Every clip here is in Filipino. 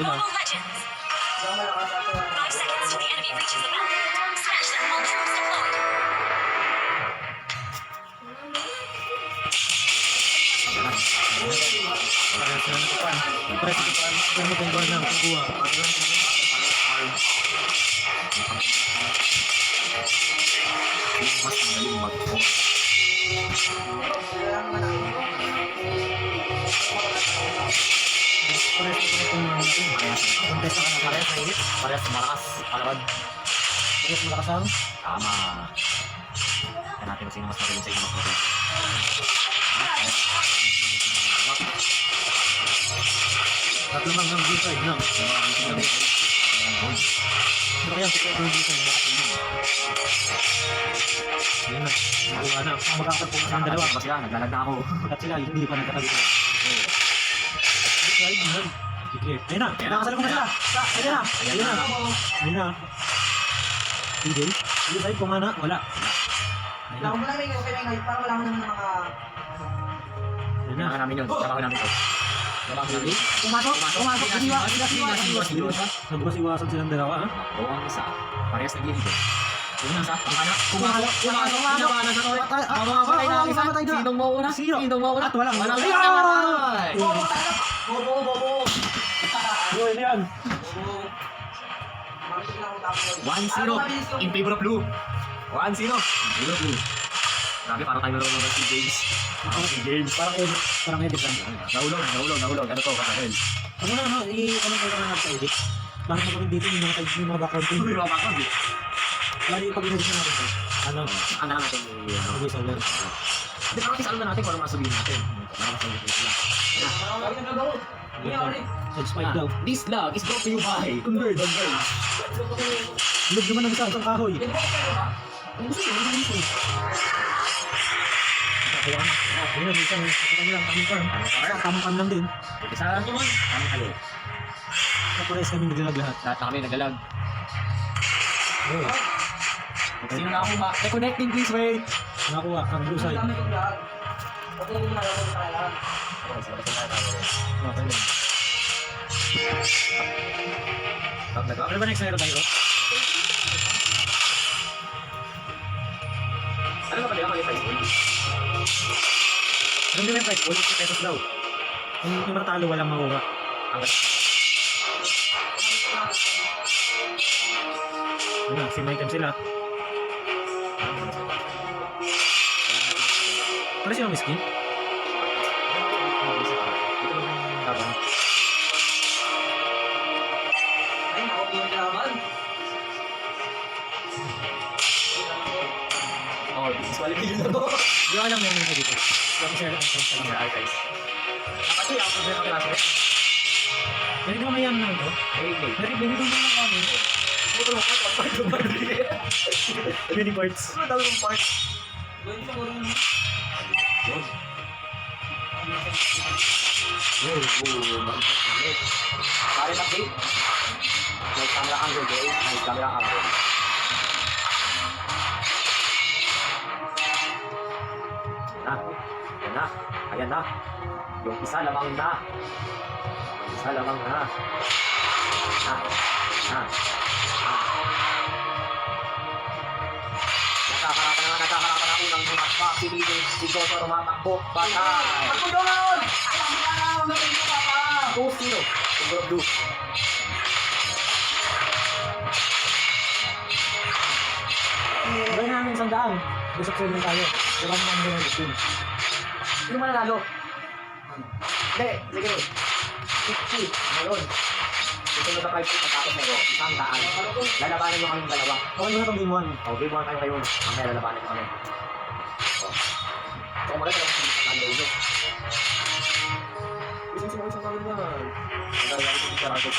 Mobile Legends. Five seconds till the enemy reaches the map. Smash them while troops deployed. Para sa natin. Parehas. Na ka Parehas mainit. Parehas malakas. Palakad. Parehas malakas ang. Tama. Tignan natin kung sino mas magaling sa inyo mas magaling. Tatlo lang ng G5 lang. Pero kaya ito yung G5 lang. Ayan na. Nakuha na. Ang makakapag ng dalawa. Sila? Naglalag na ako. At sila hindi pa nagkatabi. G5 lang. Sige. Ayun na. Nakasalubong na sila. Ayun na. Ayan Ayun na. na. Ayun na. Hindi. G5 kumana. Wala. Ayun na. Wala ko lang may okay may para wala mo naman ng mga Ayun na. Trabaho namin yun. Trabaho namin to. Trabaho namin. pumasok, pumasok, kadiwa, kadiwa, kadiwa, kadiwa, kadiwa. Nagbukas-iwasan silang dalawa. ha? Oo, ang isa. Parehas nag-iinit. Yung nasa, pangana. Pumalo, pumalo, pumalo. Pinabanan sa toilet. Patay, ah, Mamamatay na ah, ang isa. mamatay na. Sinong mauuna? Sino? Sinong mauuna? At walang- Walang Ay! namatay. Bobo, tayo. Bobo, bobo. Yun yan. Bobo. Marinig lang ako tapos. 1-0 Ano, mabilis yung- in favor of blue. 1-0 in favor of blue. Grabe, parang tayo meron ng si James. Parang si James. Parang edit. Parang edit lang. Nahulog, nahulog, nahulog. Ano to, kasahel? Ano na, ano, i-ano ko na sa edit. Bakit mo dito yung mga type yung mga background Hindi thing. ba makakag eh? Lagi pag inedit na natin. Ano, Saan na lang natin i- ano? sabi Hindi, parang isa na natin kung ano masabihin natin. Para masabihin sila. Ako rin. Subscribe daw. Ah, This vlog is brought to you by Convert on Girls. Lug naman ng isa, isang kahoy. Ko? Kung gusto nyo, hindi gusto. Kaya ano, yun na, isang, isang lang, tamang farm. Tamang farm lang din. Isa, kami kayo. Kapares kami naglalag lahat. Lahat na kami nagalag. Oh, Sino na ako ba? Reconnecting please, wait. Nakakuha, ang blue side. Ano ba next na tayo? Ano ba ba yung price pool? Alam nyo yung price pool, 50 pesos daw. Yung, yung matalo, walang makuha. Ang Yun na, same item sila. Ano siya ang skin? Ay, naku, yung laban. Oh, disqualification na to. Hindi ko alam yung mga dito. Lang share ang content. Ang archives. Yung ako sa klase rin. Pwede ko mayan na ito. Hey, hey. Pwede pwede ko naman kami. Part, part, part, part. Many parts. Ano dami mong part? Gawin ko muna. Pare update. May camera angle guys. May camera angle. Na. Yan na. Ayan na. Yung isa lamang na. Yung isa lamang na. Na. Na. Na. Nagkakarapa tumakpa. Si Joshua rumatakbo. Patay. Ako doon! Ako doon! Gawin ko, papa! Two zero. Siguro blue. Gawin namin isang daan. Gusto ko lang tayo. Wala naman ang gawin dito. Sino man nanalo? Hindi, sige. 50. Ngayon. Susunod na 5 pagkatapos nito. Isang daan. Lalabanan nyo kami dalawa. Okay na itong game 1. O, game 1 kayo ngayon. Mamaya lalabanan nyo kami. O. So, maganda lang kung isang nanalo nyo. Gusto mo isang nanalo na. Maganda lang kung isang nanalo nyo.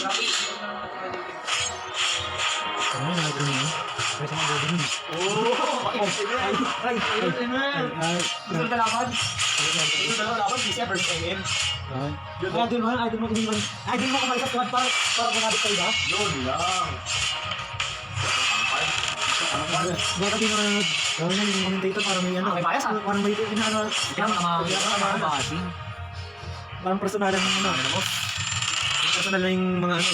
Grabe. Ano na nag yun? Kasi mga gawin yun. Oo! Ay, ay, ay, ay, na laban? Di siya first MM. ay. Idol mo, idol mo kung Idol mo kumalit sa squad para para kumabit kayo ba? Yun lang. Baka di mga gawin na yung commentator para may ano. May bias, ah. Parang may inaano. Ito ang mga mga basin. Parang personalan ng ano. Ano mo? personal na yung mga ano.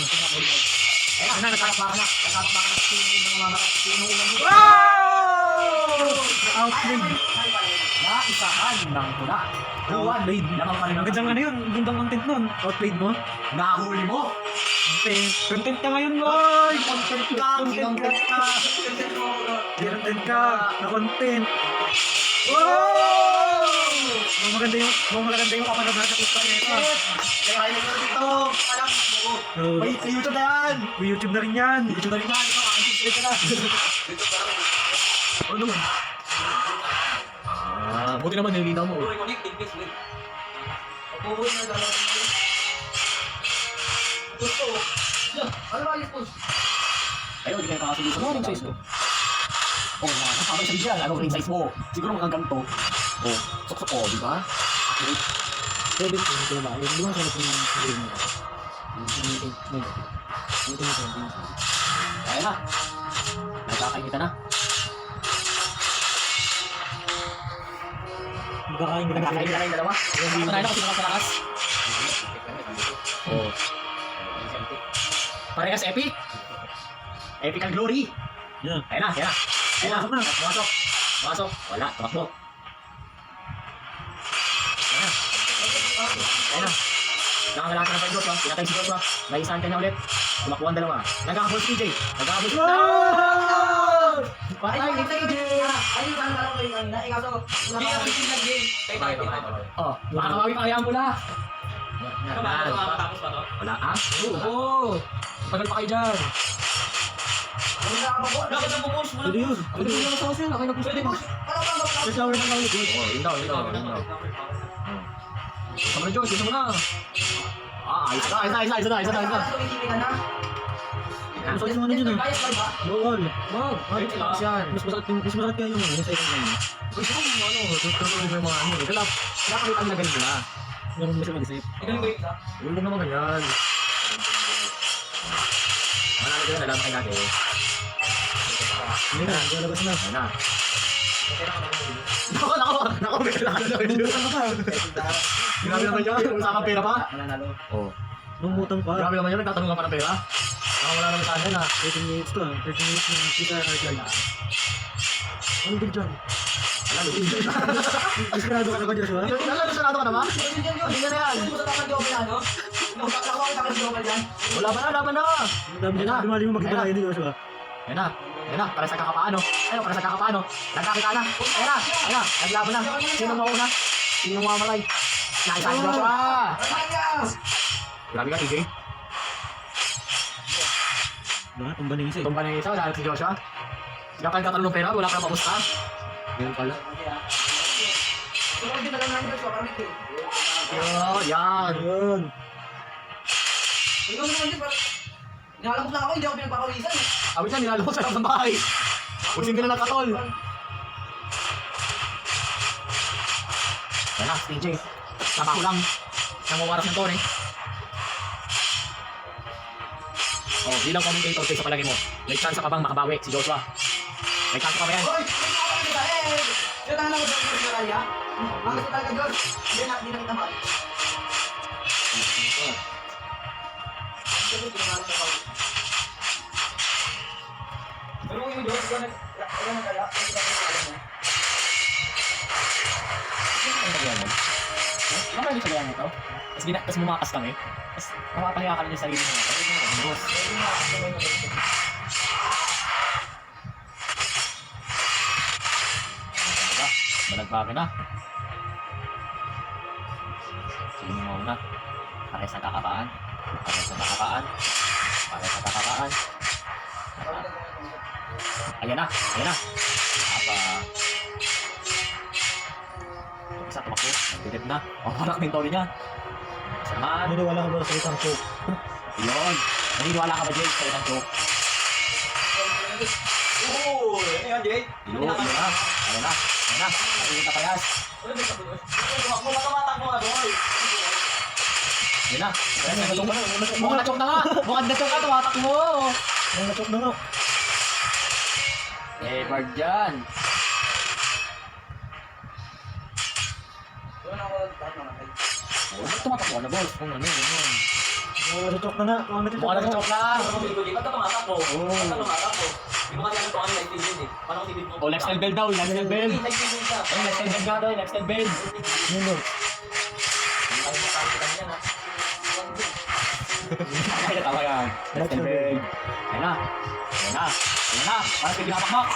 Ayun na, nagkakapakan na. Nagkakapakan na. Sino yung mga mama? Sino yung mga Wow! Outplayed. Naisahan ng tula. Outplayed. Ang gandang ano yun, ang gandang content nun. Outplayed mo. Nahuli mo. Content. Content ka ngayon, boy! Content ka. Content ka. Content mo Content ka. Na content. Wow! Mukhang maganda yung, mukhang maganda yung kapanood natin sa TikTok nito. Kaya kayo na dito. Alam mo. May sa YouTube na yan. may YouTube na rin yan. YouTube na rin yan. Ito, ang subscribe ka na. Ano naman? Ah, buti naman nilinaw mo. Puro connect, tigpis, wait. Puro na dalawa. Gusto. Ano ba yung push? Ayun, hindi kayo kakasunod sa ano ko? Oh, na, kasama siya dyan. Ano ring size mo? Siguro mga ganito. Oh, sok-sok oh, di ba? Accurate. Pwede ko ito ba? Hindi mo siya natin sabihin mo. Kaya na. Nagkakainitan na. Magkakain ka na Nagkakainitan na yung dalawa. Patunayan na kung sino ka sa lakas. Oh. Parehas epic. Epic ang glory. Yan. Ayan na, ayan na. Na. Pumasok na. Pumasok. Pumasok. Wala, tumakbo. Ayan na. Ayan na. Nakakalaki na pa yung Joshua. Pinatay si Joshua. May isang kanya ulit. Tumakbo ang dalawa. Nagkakabol si TJ. Nagkakabol si Patay ni TJ. Ayun, ano ba lang kayo kanina? Ikaw so, hindi ka pwede nag-game. Tayo tayo tayo. Oh, makakawawi pa kaya ba to? Wala ah? Oo. Tagal pa kayo dyan. Ano na ba po? Dapat ang pupush mo Pwede yun. Pwede mo naman sa kasi. Okay na Pwede mo. Ano ba? Ano Sa shower na lang ulit. Oh, yun daw, yun daw, yun daw. Na Josh, gusto mo na. Ah, ayos na, ayos na, ayos na, ayos na, ayos na, ayos na. Masakit yung ano ah. Bias ba? Bawal. Wag, ayos yan. Mas masakit yung, mas masakit kaya yung ano, sa ikon ngayon. Gusto mo yung ano, tutulong mo yung mga ano. Kaya, kaya kami ang nagal nila. Meron mo siya mag-isip. Yung. Huwag mo naman ganyan. Manalo ko yun, alam kayo natin. Hindi na, lalabas na. Ayun na. Nako, nako, nako, may kailangan na. Ano ka? Grabe naman yan, usapan pera pa. Mananalo. Oo. Nungutang pa. Grabe naman yun, nagtatanong ka pa ng pera. Naka wala naman sa akin ha. 13 minutes to ah. 13 minutes na kita arcade. Ano din dyan? Alam mo, Iskarado ka na ba Joshua? Mo, sarado ka naman? Hindi na yan. Hindi joke na, takang joke dyan. Wala pa na, wala pa na. Dami Ayun na. na. Dumali mo magkita Ayun na. kayo ni Joshua. Ayun na. Ayun na, para sa kakapaano. Ayun, para sa kakapaano. Nagkakita na. Ayun na, ayun na. Naglaban na. Sino mauna? Sino? Naisa si Joshua. Ayos! Grabe ka, TJ. Diba? Tumba na isa eh. Tumba na isa, wala si Joshua. Kapag katalong pera, wala ka papusta. Ganun pala. Yo, yan. Ayun. Ikaw naman din, parang... Nilalabog lang ako, hindi ako pinagpapawisan eh. Awit na, nilalabot sa ng bahay. Usin ka na ng katol. Yan na, TJ. Trabaho lang. Nanguwaras ng tone. Oh, bilang commentator kayo sa palagi mo. May chance ka bang makabawi si Joshua? May chance ka ba yan? Hoy! Yung tanong ko sa kaya. Ang gusto talaga doon. Hindi na, hindi na kita mahal. Sabi, pinangalan sa pag- yung Diyos, ikaw nag- ikaw nag- kaya, hindi ka pinangalan mo. Ano ba yan? Ano ba yung sabihan nito? Tapos gina, tapos mumakas kami. Tapos mapapahiya ka rin yung sarili mo. Boss. Diba? Balagbaga na. Sino mo na? Pare sa kakapaan. Pare sa kakapaan. Pare sa kakapaan. Ayan na. Ayan na. Apa. Yung isa tumakbo. Nagdidip na. Oh, parang toli niya. Samaan. Naniniwala ka ba sa isang joke? Yun. Naniniwala ka ba, Jay, sa isang joke? Oo! Ano yan, Jay? Yun, yun na. Ayan na. Ayan na. Na. Ano ba sabi ko? Tumakbo ka, tumatakbo ka, boy! Ayan na. Na. Mukhang na-choke na nga. Mukhang na-choke ka. Tumatak mo. Ang na-choke na nga. Eh, Bard dyan. Doon ako, tayo naman. Oh, ba't tumatak mo na, boss? Kung ano, yun. Oh, na-choke na na. Oh, na-choke Mukha na. choke na. Ano ko ba't ka tumatakbo? Ba't ka tumatakbo? Hindi mo kasi alam kung ano live TV yun eh. Paano kung TV mo? Oh, lifestyle belt daw. Live TV siya. Oh, lifestyle belt nga daw, lifestyle belt. Yun, no. Hindi tayo makakita niyan ha. Ay, tama yan. Lifestyle belt. Ayan na. Ayan na. Ayan na. Parang kayo binapakmak.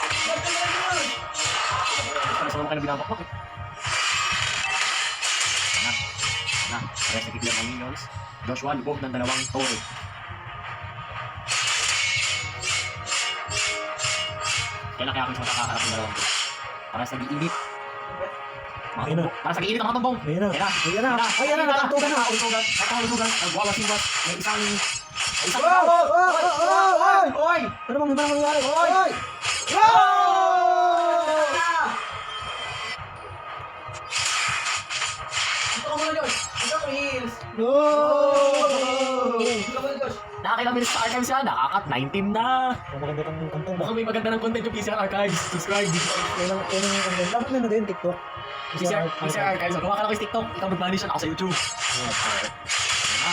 Parang sa mga kayo binapakmak eh. Ayan na. Ayan na. Parehas na kikilap ng minions. Joshua, lubog ng dalawang tore. Kailan kaya ako sa makakaharap ng dalawang tore? Para sa nag-iinit. Mga na. tumbong. Para sa nag-iinit ang mga tumbong. Ayun na. Ayan na. Ayun na. Ayun na. Nakatugan na. Nakatugan. Nakatugan. Nagwawasiwas. May isang... May isang... Oh! Oh! Oh! Oh! Oh! Oy! Ano bang iba nangyari? Oy! Oy! Oh! Ko. No! Minutes sa archives yan. Nakakat 19 na. Oh, maganda kang kantong. Mukhang may maganda ng content yung PCR archives. Subscribe. Yan ang yan ang content. Dapat na na din TikTok. PCR, PCR archives. Ka lang sa TikTok, ikaw mag-manage yan ako sa YouTube. Ayan na.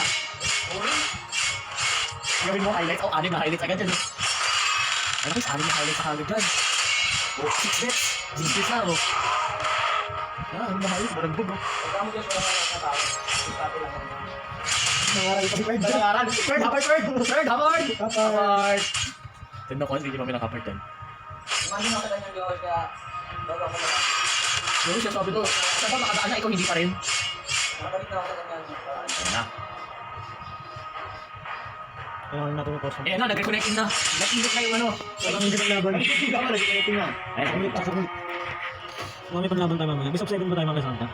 Gawin mo highlights. Oh, anim na highlights agad dyan. Ano guys, anim na highlights agad dyan. Oh, 6 bits. 6 bits na, oh. Ah, anim na highlights. Baragbog, oh. Pagka mo Josh, wala ka. Stop lang. Nangaral pa si Fred. Third, Hubbard, third. Third, Hubbard. Hubbard. Hubbard. Tignan ko, hindi kami nakapart yan. Imagine mo kita niyan Josh, kaya bago ako na lang. Yung siya sabi ko, saan ba nakadaan na ikaw hindi pa rin? Nakabalik na ako sa kanya. Ayan na. Kailangan natin yung post. Ayan na, nag-reconnecting na. Nag-init na yung ano. Wala hindi laban. Hindi ako nag-reconnecting na. Ayan, Mamaya pa ako. Mamaya panlaban tayo mamaya. Best of 7 ba tayo mamaya Santa?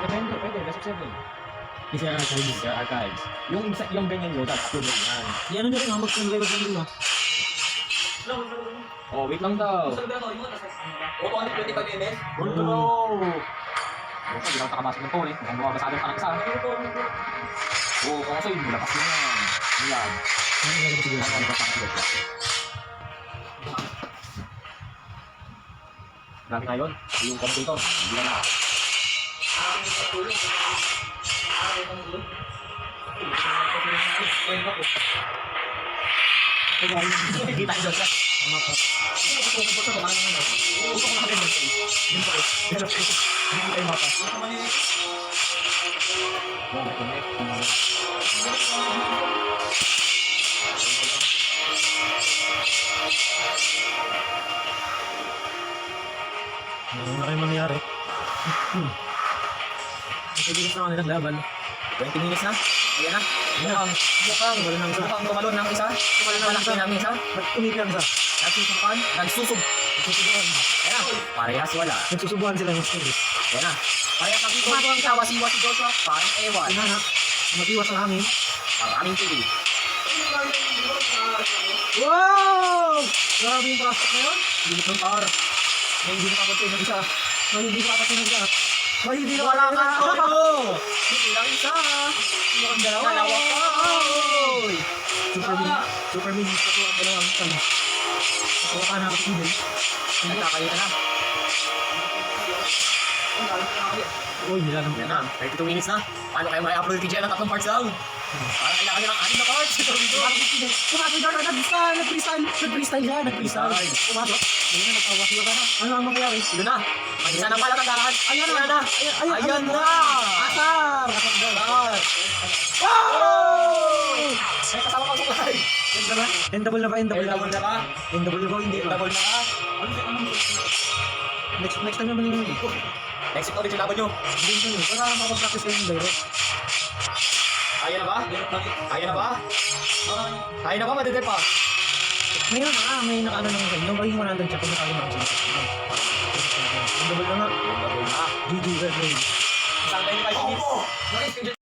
Pwede, pwede. Best of seven. Kasi ang archives. Sa archives. Yung, isa, yung ganyan yun, tapos upload mo yan. Yan ang nyo rin, mag-subscribe sa video. Oh, wait lang daw. Gusto ko ba? Yung ano, O, 225 ml? Good to go. Bukan, hindi ako nakabasa ng pole. Mukhang bumabasa ng anak sa. Oo, kasi yung lakas mo yan. Ba sa akin? Grabe nga yun. Yung commentator, hindi na na. Kita ko siya. Ang mapa. Gusto ko sa kumain ng ano. Ko na kayo mangyari? Nakikilis na kanilang laban. 20 minutes na. Ayan na. Mukhang, mukhang, mukhang tumalon ng isa. Tumalon ng isa. ng isa. Ba't tumigil ang isa? Nagsusubukan. Nagsusub. Nagsusubukan. Ayan na. Parehas wala. Nagsusubukan sila ng skill. Ayan na. Parehas ang gumagawa ang tawa si Joshua. Parang ewan. Ina na. Mag-iwas ang hangin. Maraming tili. Wow! Grabe yung prospect na yun. Limit ng power. May hindi nakapatay ng isa. May hindi nakapatay ng isa. May hindi Wala ka nakapatay ng to. Hindi lang isa. Ang dalawa. Dalawa pa. Oy. Super mini. Super mini. Ito ang dalawang tama. Ako ka na ako sinil. Nagkakayo na. Uy, nilalang Ayan na. 32 minutes na. Paano kayo may upload Jen ng tatlong parts lang? Parang kailangan nyo ng anim na parts. Ka na, nag-freestyle, nag-freestyle, nag-freestyle siya, nag-freestyle. Pumasok. Ayun na, nagtawas ka na. Ano ang mangyayari? Yun na. Mag-isa na pala tandaan. Ayan na. Ayan na. Ayan, ayan, Ayan na. Asar! Asar. Wow! May kasama pang suklay. Endable na ba? Endable na ba? Double na ka. Endable na ba? Hindi ba? Double na ka. Next, next time naman yun. Next week ulit yung laban nyo. Hindi ko yun. Para makapag-practice kayo ng direct. Kaya na ba? Kaya na ba? Kaya na ba? Madede pa. Ngayon na, may nakaano naman kayo. Yung baging 100 siya kung nakalo na siya. Endable na nga. Double na. GG, red lane. Isang 25 minutes.